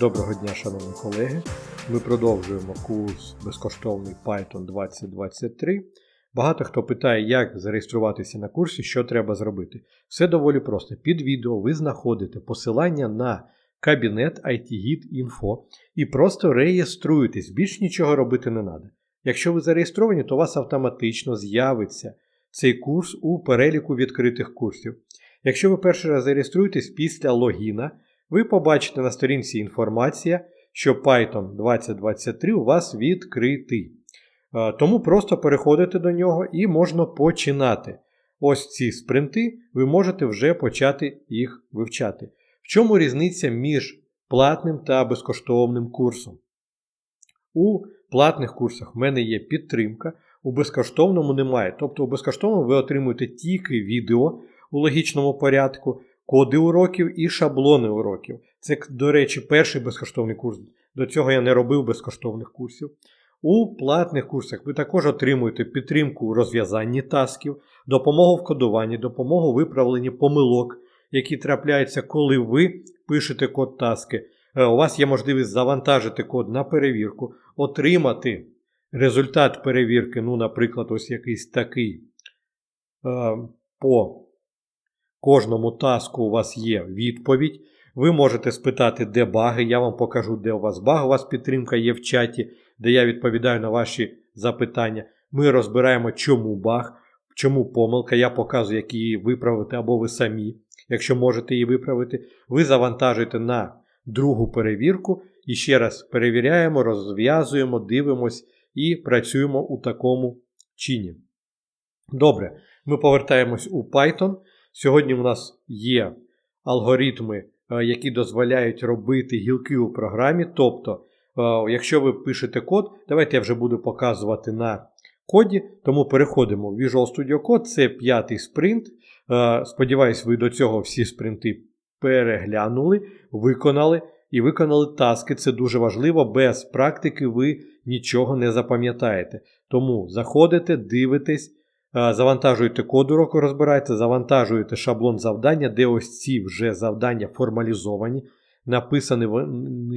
Доброго дня, шановні колеги. Ми продовжуємо курс безкоштовний Python 2023. Багато хто питає, як зареєструватися на курсі, що треба зробити. Все доволі просто. Під відео ви знаходите посилання на кабінет IT Info і просто реєструєтесь, більш нічого робити не треба. Якщо ви зареєстровані, то у вас автоматично з'явиться цей курс у переліку відкритих курсів. Якщо ви перший раз зареєструєтесь після логіна, ви побачите на сторінці інформація, що Python 2023 у вас відкритий. Е, Тому просто переходите до нього і можна починати. Ось ці спринти, ви можете вже почати їх вивчати. В чому різниця між платним та безкоштовним курсом? У платних курсах в мене є підтримка, у безкоштовному немає. Тобто у безкоштовному ви отримуєте тільки відео у логічному порядку, коди уроків і шаблони уроків. Це, до речі, перший безкоштовний курс. До цього я не робив безкоштовних курсів. У платних курсах ви також отримуєте підтримку у розв'язанні тасків, допомогу в кодуванні, допомогу у виправленні помилок, які трапляються, коли ви пишете код таски. Е, У вас є можливість завантажити код на перевірку, отримати результат перевірки, ну, наприклад, ось якийсь такий. Е, По кожному таску у вас є відповідь. Ви можете спитати, де баги. Я вам покажу, де у вас баг. У вас підтримка є в чаті, де я відповідаю на ваші запитання. Ми розбираємо, чому баг, чому помилка. Я показую, як її виправити, або ви самі, якщо можете її виправити. Ви завантажуєте на другу перевірку і ще раз перевіряємо, розв'язуємо, дивимось і працюємо у такому чині. Добре, ми повертаємось у Python. Сьогодні у нас є алгоритми, е, які дозволяють робити гілки у програмі. Тобто, е, якщо ви пишете код, давайте я вже буду показувати на коді, тому переходимо в Visual Studio Code, це п'ятий спринт. Е, Сподіваюсь, ви до цього всі спринти переглянули, виконали і виконали таски. Це дуже важливо. Без практики ви нічого не запам'ятаєте. Тому заходите, дивитесь. Е, Завантажуєте код уроку, розбираєте, завантажуєте шаблон завдання, де ось ці вже завдання формалізовані, написані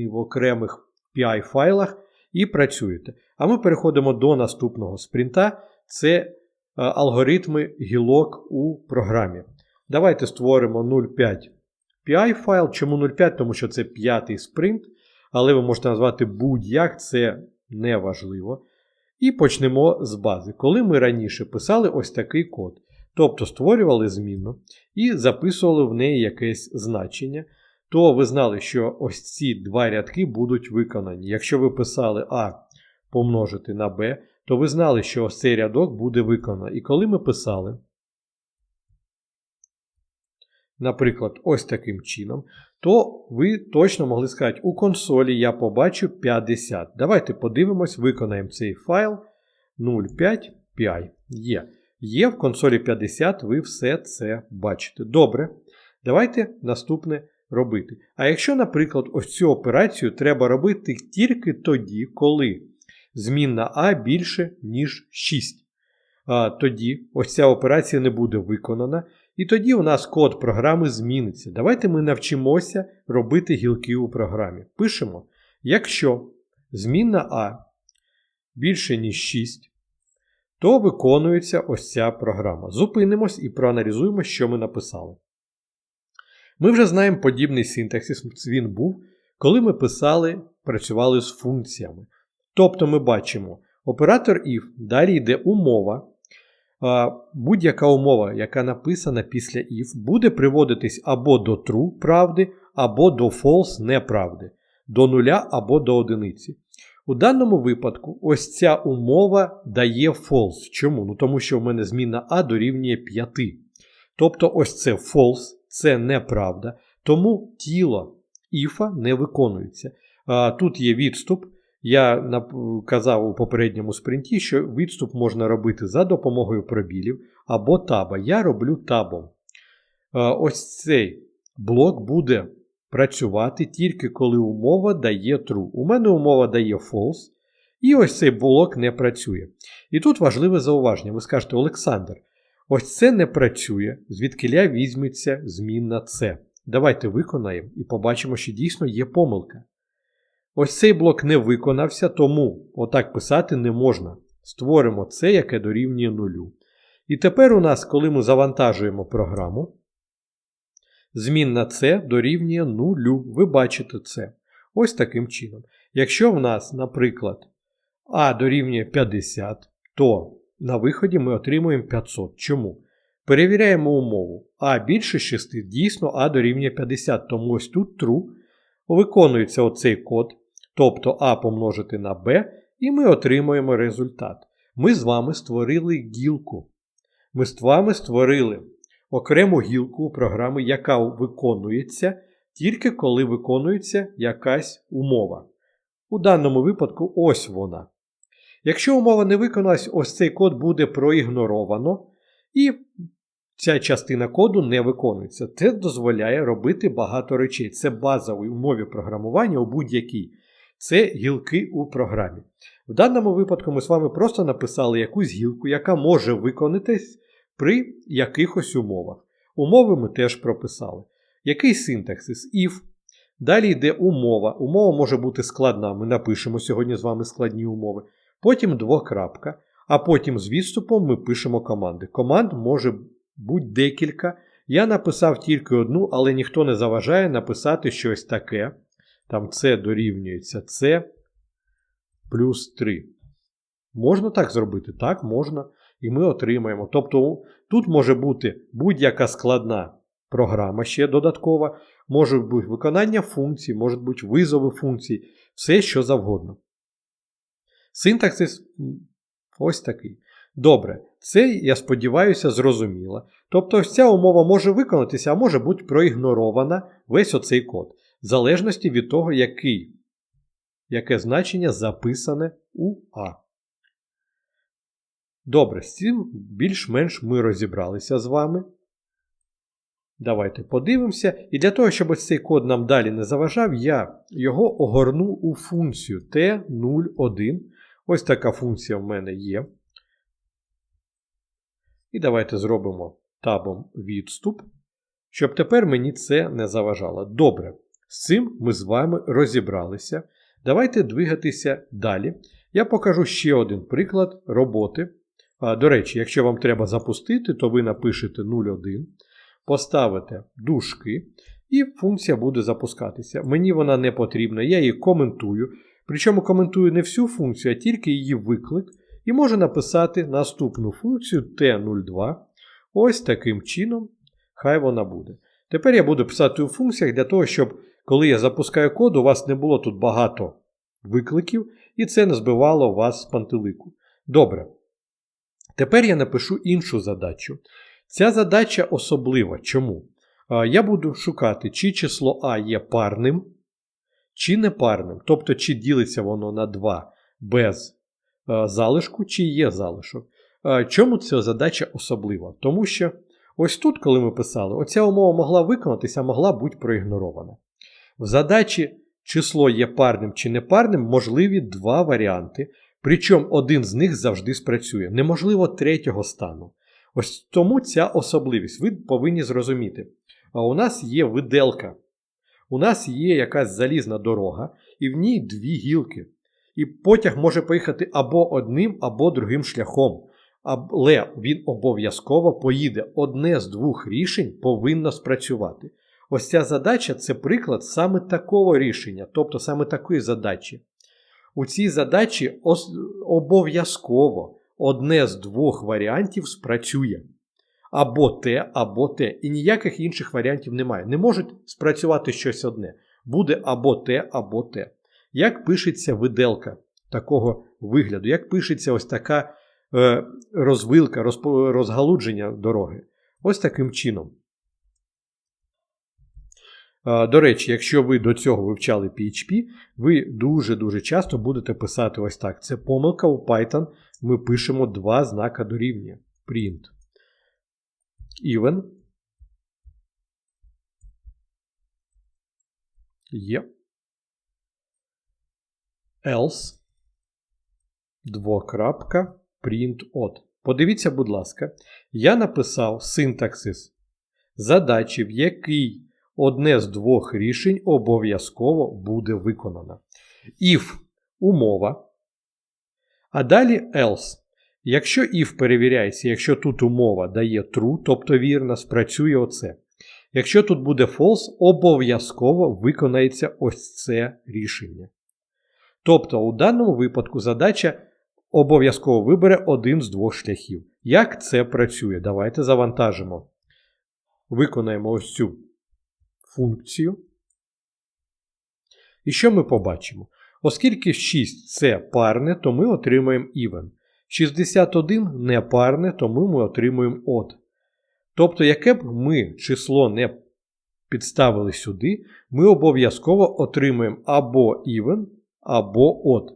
в окремих PI-файлах, і працюєте. А ми переходимо до наступного спринта. Це е, алгоритми гілок у програмі. Давайте створимо 0,5 PI файл. Чому 0,5? Тому що це п'ятий спринт, але ви можете назвати будь-як, це не важливо. І почнемо з бази. Коли ми раніше писали ось такий код, тобто створювали зміну і записували в неї якесь значення, то ви знали, що ось ці два рядки будуть виконані. Якщо ви писали А помножити на Б, то ви знали, що ось цей рядок буде виконано. І коли ми писали, наприклад, ось таким чином, то ви точно могли сказати, у консолі я побачу 50. Давайте подивимось, виконаємо цей файл 0,5pi. Є. Є в консолі 50, ви все це бачите. Добре. Давайте наступне робити. А якщо, наприклад, ось цю операцію треба робити тільки тоді, коли змінна А більше, ніж 6. А, Тоді ось ця операція не буде виконана. І тоді у нас код програми зміниться. Давайте ми навчимося робити гілки у програмі. Пишемо, якщо змінна А більше, ніж 6, то виконується ось ця програма. Зупинимось і проаналізуємо, що ми написали. Ми вже знаємо подібний синтаксис, він був, коли ми писали, працювали з функціями. Тобто ми бачимо оператор if, далі йде умова. Будь-яка умова, яка написана після if, буде приводитись або до true правди, або до false неправди, до нуля або до одиниці. У даному випадку, ось ця умова дає false. Чому? Ну Тому що в мене зміна А дорівнює 5. Тобто, ось це false, це неправда. Тому тіло іфа не виконується. Тут є відступ. Я казав у попередньому спринті, що відступ можна робити за допомогою пробілів або таба. Я роблю табом. Ось цей блок буде працювати тільки коли умова дає true. У мене умова дає false, і ось цей блок не працює. І тут важливе зауваження. Ви скажете, Олександр, ось це не працює, звідкиля візьметься змінна C. Давайте виконаємо і побачимо, що дійсно є помилка. Ось цей блок не виконався, тому отак писати не можна. Створимо це, яке дорівнює нулю. І тепер у нас, коли ми завантажуємо програму, змінна це дорівнює нулю. Ви бачите це. Ось таким чином. Якщо в нас, наприклад, А дорівнює 50, то на виході ми отримуємо 500. Чому? Перевіряємо умову. А більше 6 дійсно А дорівнює 50, тому ось тут true. Виконується оцей код, тобто А помножити на b, і ми отримуємо результат. Ми з вами створили гілку. Ми з вами створили окрему гілку програми, яка виконується тільки коли виконується якась умова. У даному випадку ось вона. Якщо умова не виконалась, ось цей код буде проігноровано, і ця частина коду не виконується. Це дозволяє робити багато речей. Це базові умові програмування у будь-якій. Це гілки у програмі. В даному випадку ми з вами просто написали якусь гілку, яка може виконатись при якихось умовах. Умови ми теж прописали. Який синтаксис? If. Далі йде умова. Умова може бути складна. Ми напишемо сьогодні з вами складні умови. Потім двокрапка, а потім з відступом ми пишемо команди. Команд може бути декілька. Я написав тільки одну, але ніхто не заважає написати щось таке. Там це дорівнюється це плюс 3. Можна так зробити? Так, можна. І ми отримаємо. Тобто тут може бути будь-яка складна програма ще додаткова, може бути виконання функцій, може бути визови функцій, все що завгодно. Синтаксис ось такий. Добре, це, я сподіваюся, зрозуміло. Тобто, ця умова може виконатися, а може бути проігнорована весь оцей код, в залежності від того, який, яке значення записане у А. Добре, з цим більш-менш ми розібралися з вами. Давайте подивимося. І для того, щоб ось цей код нам далі не заважав, я його огорну у функцію T01. Ось така функція в мене є. І давайте зробимо табом відступ, щоб тепер мені це не заважало. Добре, з цим ми з вами розібралися. Давайте двигатися далі. Я покажу ще один приклад роботи. До речі, якщо вам треба запустити, то ви напишете 0,1, поставите дужки, і функція буде запускатися. Мені вона не потрібна, я її коментую. Причому коментую не всю функцію, а тільки її виклик. І можу написати наступну функцію T02. Ось таким чином, хай вона буде. Тепер я буду писати у функціях для того, щоб коли я запускаю код, у вас не було тут багато викликів, і це не збивало вас з пантелику. Добре. Тепер я напишу іншу задачу. Ця задача особлива. Чому? Я буду шукати, чи число А є парним, чи непарним. Тобто, чи ділиться воно на 2 без залишку, чи є залишок. Чому ця задача особлива? Тому що ось тут, коли ми писали, оця умова могла виконатися, могла бути проігнорована. В задачі число є парним чи непарним можливі два варіанти. Причому один з них завжди спрацює. Неможливо третього стану. Ось тому ця особливість. Ви повинні зрозуміти. А у нас є виделка. У нас є якась залізна дорога, і в ній дві гілки. І потяг може поїхати або одним, або другим шляхом. Але він обов'язково поїде. Одне з двох рішень повинно спрацювати. Ось ця задача це приклад саме такого рішення, тобто саме такої задачі. У цій задачі обов'язково одне з двох варіантів спрацює. Або те, або те. І ніяких інших варіантів немає. Не може спрацювати щось одне. Буде або те, або те. Як пишеться виделка такого вигляду? Як пишеться ось така е, розвилка, розгалудження дороги? Ось таким чином. До речі, якщо ви до цього вивчали PHP, ви дуже-дуже часто будете писати ось так. Це помилка у Python. Ми пишемо два знака дорівнює. Print. Even. Є. Else. Двокрапка. Print от. Подивіться, будь ласка, я написав синтаксис задачі, в якій одне з двох рішень обов'язково буде виконано. if умова. А далі else. Якщо if перевіряється, якщо тут умова дає true, тобто вірно, спрацює оце. Якщо тут буде false, обов'язково виконається ось це рішення. Тобто, у даному випадку задача обов'язково вибере один з двох шляхів. Як це працює? Давайте завантажимо. Виконаємо ось цю функцію. І що ми побачимо? Оскільки 6 це парне, то ми отримаємо even. 61 не парне, тому ми отримуємо от. Тобто, яке б ми число не підставили сюди, ми обов'язково отримуємо або even, або от.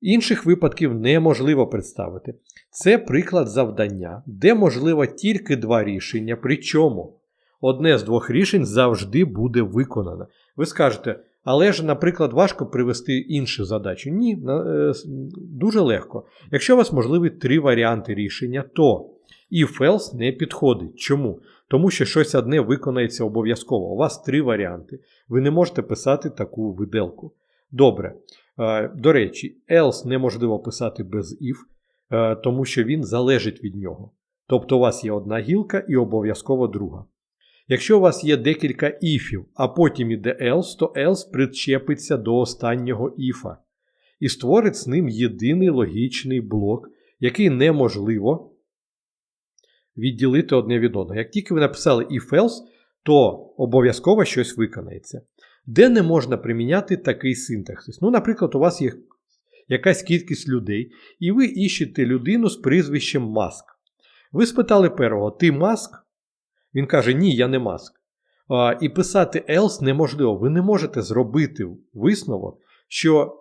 Інших випадків неможливо представити. Це приклад завдання, де можливо тільки два рішення, причому одне з двох рішень завжди буде виконано. Ви скажете, але ж, наприклад, важко привести іншу задачу. Ні, е, дуже легко. Якщо у вас можливі три варіанти рішення, то if else не підходить. Чому? Тому що щось одне виконається обов'язково. У вас три варіанти. Ви не можете писати таку виделку. Добре. Е, до речі, else неможливо писати без if, е, тому що він залежить від нього. Тобто у вас є одна гілка і обов'язково друга. Якщо у вас є декілька іфів, а потім іде else, то else причепиться до останнього іфа і створить з ним єдиний логічний блок, який неможливо відділити одне від одного. Як тільки ви написали if else, то обов'язково щось виконається. Де не можна приміняти такий синтаксис? Ну, наприклад, у вас є якась кількість людей, і ви іщете людину з прізвищем Маск. Ви спитали первого, ти Маск? Він каже, ні, я не маск. А, І писати else неможливо. Ви не можете зробити висновок, що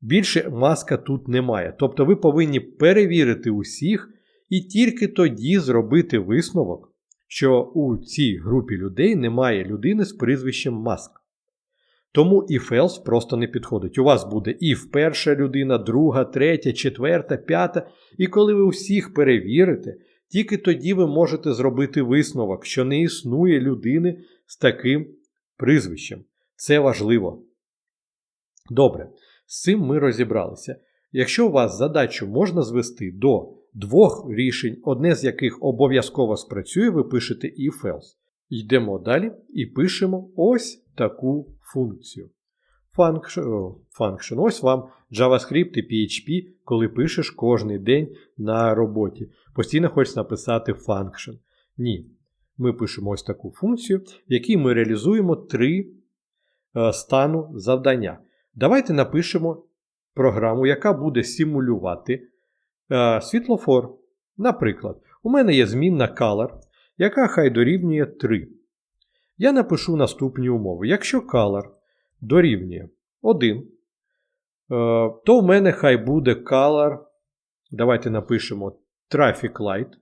більше маска тут немає. Тобто ви повинні перевірити усіх і тільки тоді зробити висновок, що у цій групі людей немає людини з прізвищем маск. Тому if else просто не підходить. У вас буде if перша людина, друга, третя, четверта, п'ята. І коли ви усіх перевірите, тільки тоді ви можете зробити висновок, що не існує людини з таким прізвищем. Це важливо. Добре, з цим ми розібралися. Якщо у вас задачу можна звести до двох рішень, одне з яких обов'язково спрацює, ви пишете if else. Йдемо далі і пишемо ось таку функцію. Function. Ось вам JavaScript і PHP, коли пишеш кожен день на роботі. Постійно хочеш написати function. Ні. Ми пишемо ось таку функцію, в якій ми реалізуємо три е, стану завдання. Давайте напишемо програму, яка буде симулювати е, світлофор. Наприклад, у мене є змінна color, яка хай дорівнює 3. Я напишу наступні умови. Якщо color дорівнює 1, е, то в мене хай буде color. Давайте напишемо Traffic Light.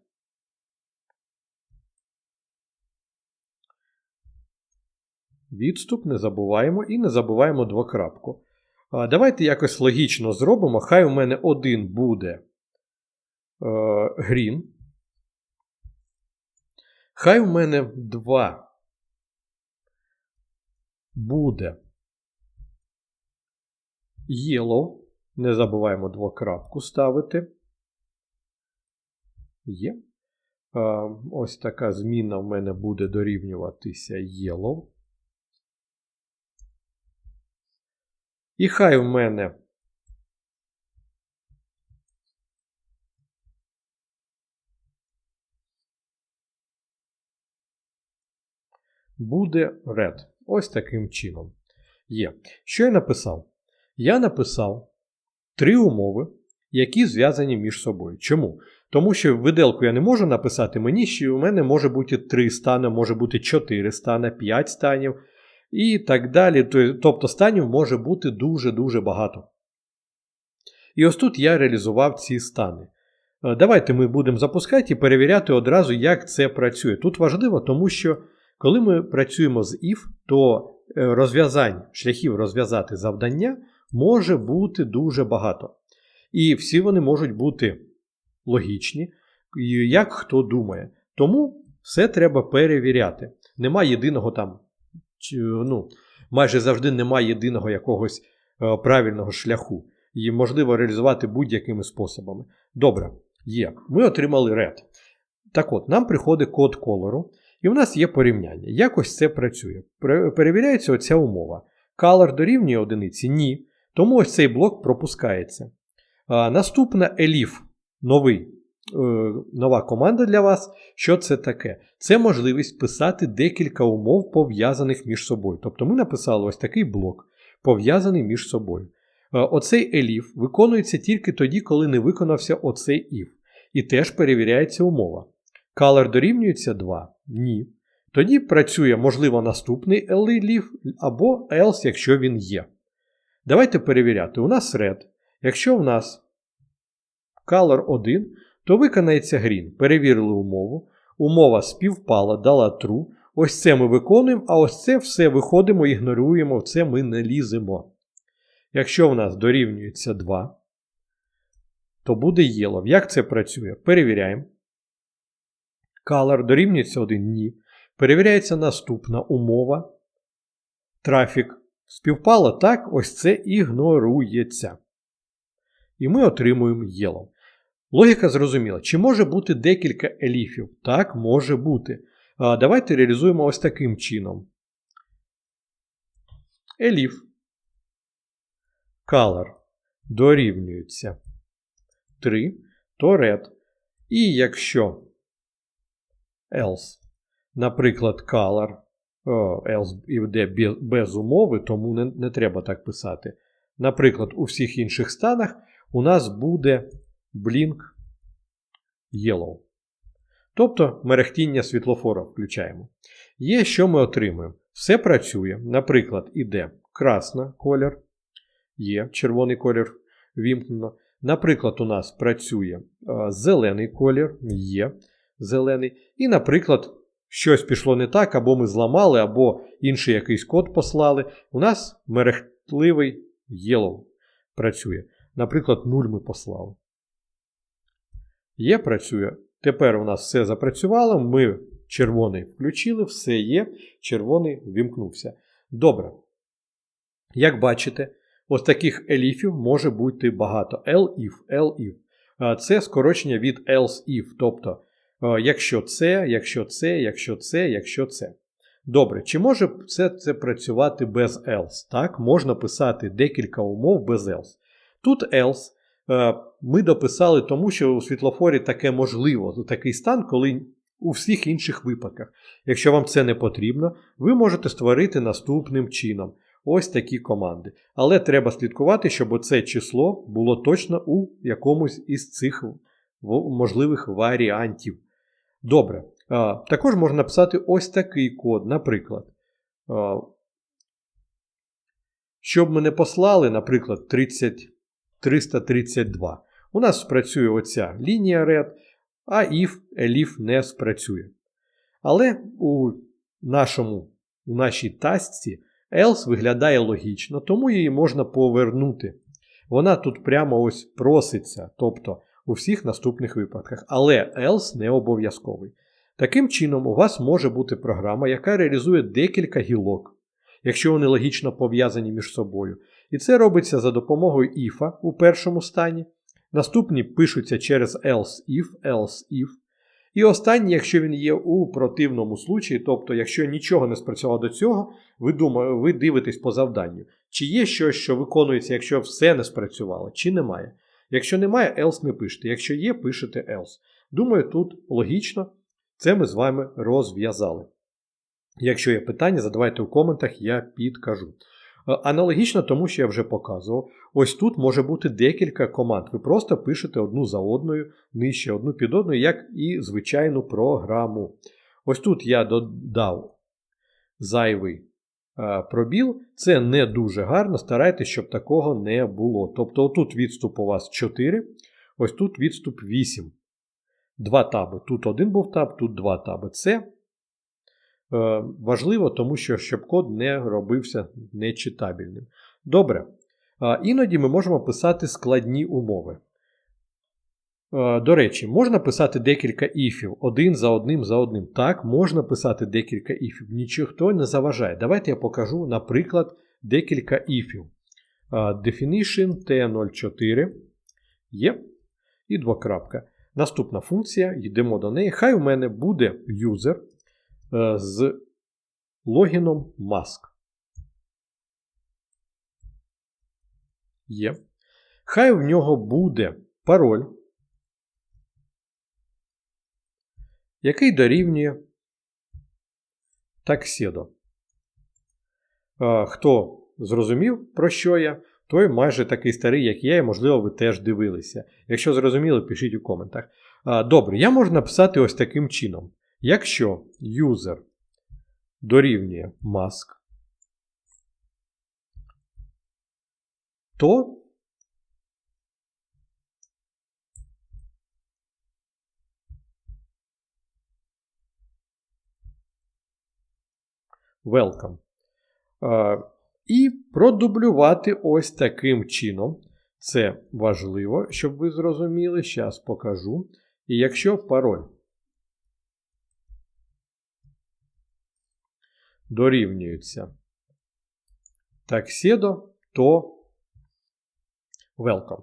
Відступ не забуваємо і не забуваємо двокрапку. Давайте якось логічно зробимо. Хай у мене один буде е, green. Хай у мене два буде yellow. Не забуваємо двокрапку ставити. Є. Ось така зміна в мене буде дорівнюватися yellow. І хай в мене буде red. Ось таким чином. Є. Що я написав? Я написав три умови, які зв'язані між собою. Чому? Тому що виделку я не можу написати мені, що у мене може бути 3 стани, може бути 4 стани, 5 станів і так далі. Тобто станів може бути дуже-дуже багато. І ось тут я реалізував ці стани. Е, давайте ми будемо запускати і перевіряти одразу, як це працює. Тут важливо, тому що коли ми працюємо з if, то е, розв'язань, шляхів розв'язати завдання може бути дуже багато. І всі вони можуть бути логічні, як хто думає. Тому все треба перевіряти. Нема єдиного там, ну, майже завжди немає єдиного якогось правильного шляху. Її можливо реалізувати будь-якими способами. Добре, є. Ми отримали red. Так от, нам приходить код кольору, і в нас є порівняння. Якось це працює. Перевіряється оця умова. Color дорівнює одиниці? Ні. Тому ось цей блок пропускається. Наступна elif, новий, е, нова команда для вас. Що це таке? Це можливість писати декілька умов, пов'язаних між собою. Тобто ми написали ось такий блок, пов'язаний між собою. Оцей elif виконується тільки тоді, коли не виконався оцей if. І теж перевіряється умова. Color дорівнюється 2? Ні. Тоді працює, можливо, наступний elif або else, якщо він є. Давайте перевіряти. У нас red. Якщо в нас color 1, то виконається green. Перевірили умову. Умова співпала, дала true. Ось це ми виконуємо, а ось це все виходимо, ігноруємо, в це ми не ліземо. Якщо в нас дорівнюється 2, то буде yellow. Як це працює? Перевіряємо. Color дорівнюється 1 ні. Перевіряється наступна умова. Трафік співпало так, ось це ігнорується. І ми отримуємо yellow. Логіка зрозуміла. Чи може бути декілька еліфів? Так, може бути. Давайте реалізуємо ось таким чином. Еліф. Color дорівнюється 3, то red. І якщо else, наприклад, color else йде без умови, тому не, не треба так писати. Наприклад, у всіх інших станах у нас буде blink yellow. Тобто мерехтіння світлофора включаємо. Є, що ми отримуємо. Все працює. Наприклад, іде красна колір, є червоний колір вімкнено. Наприклад, у нас працює зелений колір, є зелений. І, наприклад, щось пішло не так, або ми зламали, або інший якийсь код послали. У нас мерехтливий yellow працює. Наприклад, 0 ми послали. Є, працює. Тепер у нас все запрацювало. Ми червоний включили, все є, червоний вімкнувся. Добре. Як бачите, ось таких еліфів може бути багато. L-if, L-if. Це скорочення від else-if. Тобто, якщо це, якщо це, якщо це, якщо це. Добре, чи може все це працювати без else? Так, можна писати декілька умов без else. Тут else е, ми дописали, тому що у світлофорі таке можливо, такий стан, коли у всіх інших випадках. Якщо вам це не потрібно, ви можете створити наступним чином. Ось такі команди. Але треба слідкувати, щоб це число було точно у якомусь із цих можливих варіантів. Добре. Також можна написати ось такий код, наприклад. Щоб ми не послали, наприклад, 30, 332. У нас спрацює оця лінія red, а if elif не спрацює. Але у нашому, у нашій тасці else виглядає логічно, тому її можна повернути. Вона тут прямо ось проситься, тобто у всіх наступних випадках. Але else не обов'язковий. Таким чином, у вас може бути програма, яка реалізує декілька гілок, якщо вони логічно пов'язані між собою. І це робиться за допомогою if у першому стані. Наступні пишуться через else if, else if. І останній, якщо він є у противному случаї, тобто, якщо нічого не спрацювало до цього, ви думаєте, ви дивитесь по завданню, чи є щось, що виконується, якщо все не спрацювало, чи немає. Якщо немає, else не пишете. Якщо є, пишете else. Думаю, тут логічно. Це ми з вами розв'язали. Якщо є питання, задавайте у коментах, я підкажу. Е, аналогічно тому, що я вже показував, ось тут може бути декілька команд. Ви просто пишете одну за одною, нижче одну під одною, як і звичайну програму. Ось тут я додав зайвий пробіл. Це не дуже гарно. Старайтесь, щоб такого не було. Тобто, отут відступ у вас 4, ось тут відступ 8 два таби. Тут один був таб, тут два таби. Це е, важливо, тому що щоб код не робився нечитабельним. Добре. Е, іноді ми можемо писати складні умови. Е, до речі, можна писати декілька іфів один за одним за одним. Так, можна писати декілька іфів. Нічого не заважає. Давайте я покажу, наприклад, декілька іфів. Definition T04 є і двокрапка. Наступна функція, йдемо до неї. Хай у мене буде юзер з логіном mask. Є. Хай в нього буде пароль, який дорівнює таксідо. Хто зрозумів, про що я, той майже такий старий, як я, і, можливо, ви теж дивилися. Якщо зрозуміли, пишіть у коментах. Добре, я можу написати ось таким чином. Якщо юзер дорівнює mask, то welcome. І продублювати ось таким чином. Це важливо, щоб ви зрозуміли. Зараз покажу. І якщо пароль дорівнюється таксідо, то welcome.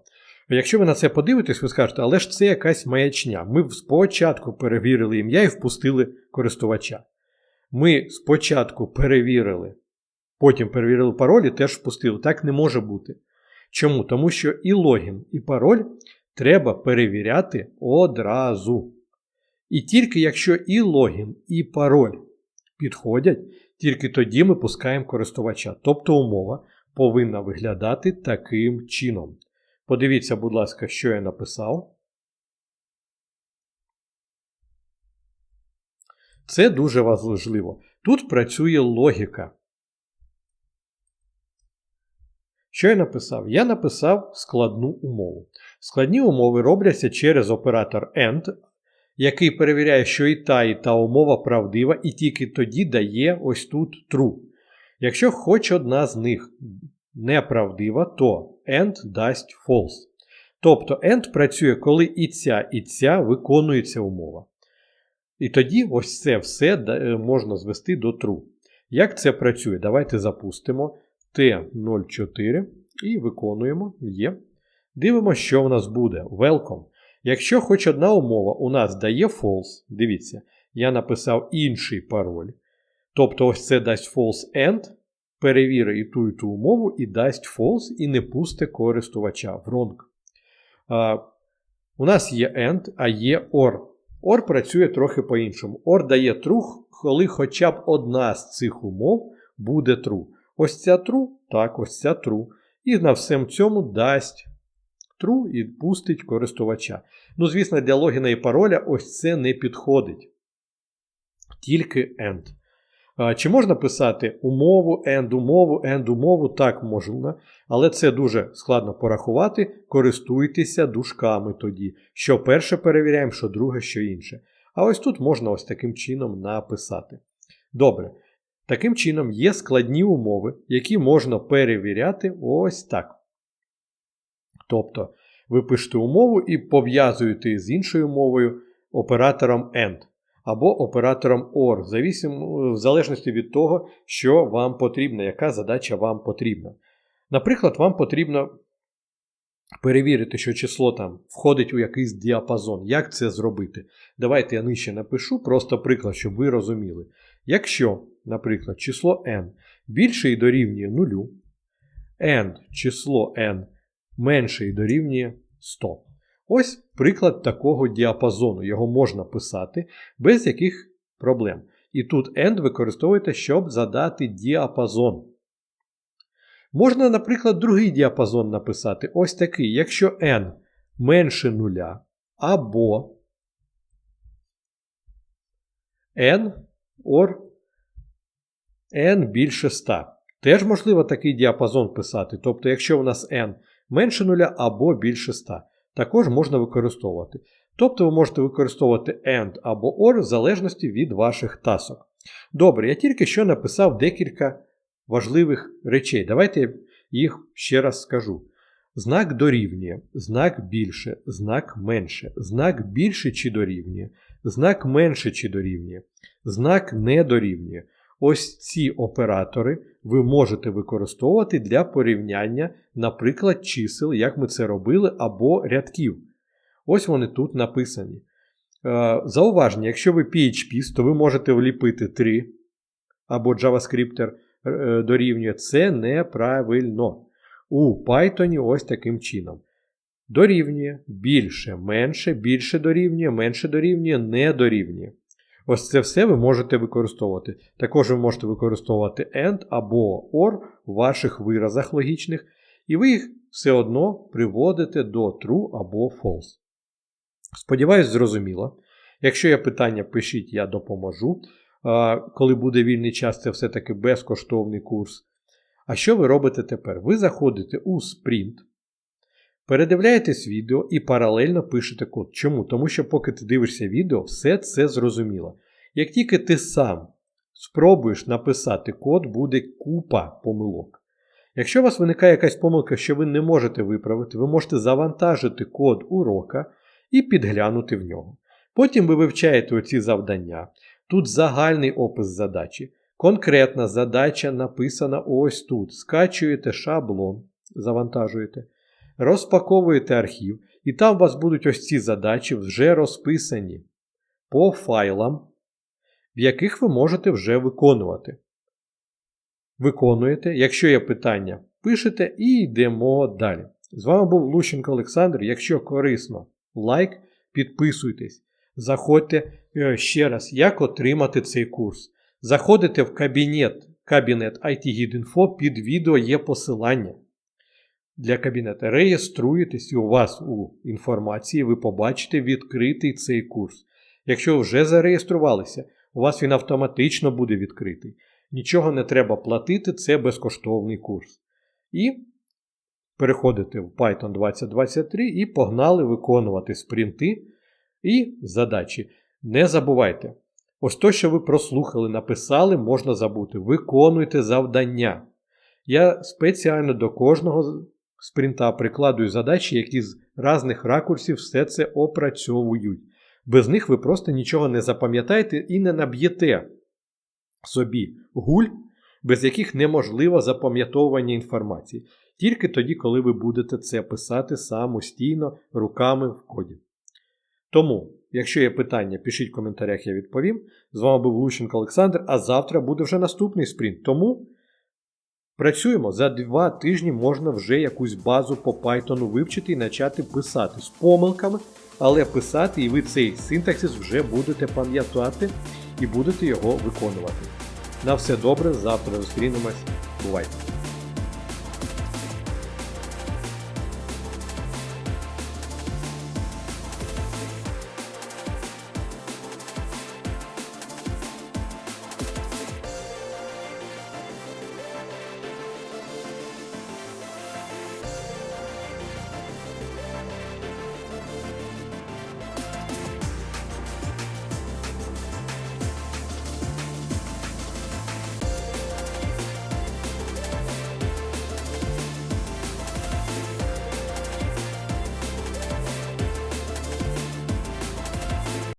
Якщо ви на це подивитесь, ви скажете, але ж це якась маячня. Ми спочатку перевірили ім'я і впустили користувача. Ми спочатку перевірили, потім перевірили пароль і теж впустили. Так не може бути. Чому? Тому що і логін, і пароль треба перевіряти одразу. І тільки якщо і логін, і пароль підходять, тільки тоді ми пускаємо користувача. Тобто умова повинна виглядати таким чином. Подивіться, будь ласка, що я написав. Це дуже важливо. Тут працює логіка. Що я написав? Я написав складну умову. Складні умови робляться через оператор AND, який перевіряє, що і та, і та умова правдива, і тільки тоді дає ось тут true. Якщо хоч одна з них неправдива, то AND дасть false. Тобто AND працює, коли і ця, і ця виконується умова. І тоді ось це все е, можна звести до true. Як це працює? Давайте запустимо T04 і виконуємо є. Дивимося, що в нас буде. Welcome. Якщо хоч одна умова у нас дає false, дивіться, я написав інший пароль. Тобто, ось це дасть false end, перевірить і ту і ту умову, і дасть false, і не пусте користувача wrong. А, У нас є end, а є or. OR працює трохи по-іншому. OR дає true, коли хоча б одна з цих умов буде true. Ось ця true, так, ось ця true. І на всем цьому дасть true і пустить користувача. Ну, звісно, для логіна і пароля ось це не підходить. Тільки end. Чи можна писати умову, end умову, end умову? Так, можна. Але це дуже складно порахувати. Користуйтеся дужками тоді. Що перше перевіряємо, що друге, що інше. А ось тут можна ось таким чином написати. Добре. Таким чином, є складні умови, які можна перевіряти ось так. Тобто, ви пишете умову і пов'язуєте з іншою мовою оператором AND або оператором OR, в залежності від того, що вам потрібно, яка задача вам потрібна. Наприклад, вам потрібно перевірити, що число там входить у якийсь діапазон. Як це зробити? Давайте я нижче напишу, просто приклад, щоб ви розуміли. Якщо, наприклад, число n більше і дорівнює 0, n число n менше і дорівнює 100. Ось приклад такого діапазону. Його можна писати без яких проблем. І тут end використовуєте, щоб задати діапазон. Можна, наприклад, другий діапазон написати. Ось такий. Якщо n менше нуля, або n or n більше 100. Теж можливо такий діапазон писати. Тобто, якщо у нас n менше нуля або більше 100 також можна використовувати. Тобто ви можете використовувати AND або OR в залежності від ваших тасок. Добре, я тільки що написав декілька важливих речей. Давайте їх ще раз скажу. Знак дорівнює, знак більше, знак менше, знак більше чи дорівнює, знак менше чи дорівнює, знак не дорівнює. Ось ці оператори ви можете використовувати для порівняння, наприклад, чисел, як ми це робили, або рядків. Ось вони тут написані. Е, Зауваження, якщо ви PHP, то ви можете вліпити 3 або JavaScript е, дорівнює. Це неправильно. У Python ось таким чином. Дорівнює більше, менше, більше дорівнює, менше дорівнює, не дорівнює. Ось це все ви можете використовувати. Також ви можете використовувати AND або OR в ваших виразах логічних, і ви їх все одно приводите до true або false. Сподіваюсь, зрозуміло. Якщо є питання, пишіть, я допоможу. Коли буде вільний час, це все-таки безкоштовний курс. А що ви робите тепер? Ви заходите у Sprint, передивляєтесь відео і паралельно пишете код. Чому? Тому що, поки ти дивишся відео, все це зрозуміло. Як тільки ти сам спробуєш написати код, буде купа помилок. Якщо у вас виникає якась помилка, що ви не можете виправити, ви можете завантажити код урока і підглянути в нього. Потім ви вивчаєте оці завдання. Тут загальний опис задачі. Конкретна задача написана ось тут. Скачуєте шаблон, завантажуєте, розпаковуєте архів, і там у вас будуть ось ці задачі вже розписані по файлам, в яких ви можете вже виконувати. Виконуєте, якщо є питання, пишете і йдемо далі. З вами був Лущенко Олександр. Якщо корисно, лайк, підписуйтесь. Заходьте е, ще раз, як отримати цей курс. Заходите в кабінет кабінет IT під відео є посилання для кабінету. Реєструєтесь і у вас у інформації ви побачите відкритий цей курс. Якщо вже зареєструвалися, у вас він автоматично буде відкритий. Нічого не треба платити, це безкоштовний курс. І переходите в Python 2023 і погнали виконувати спринти і задачі. Не забувайте. Ось то, що ви прослухали, написали, можна забути. Виконуйте завдання. Я спеціально до кожного спринта прикладую задачі, які з різних ракурсів все це опрацьовують. Без них ви просто нічого не запам'ятаєте і не наб'єте собі гуль, без яких неможливо запам'ятовування інформації. Тільки тоді, коли ви будете це писати самостійно руками в коді. Тому, якщо є питання, пишіть в коментарях, я відповім. З вами був Лущенко Олександр, а завтра буде вже наступний спринт. Тому працюємо. За два тижні можна вже якусь базу по Python вивчити і почати писати з помилками, але писати, і ви цей синтаксис вже будете пам'ятати і будете його виконувати. На все добре, завтра зустрінемось. Бувайте!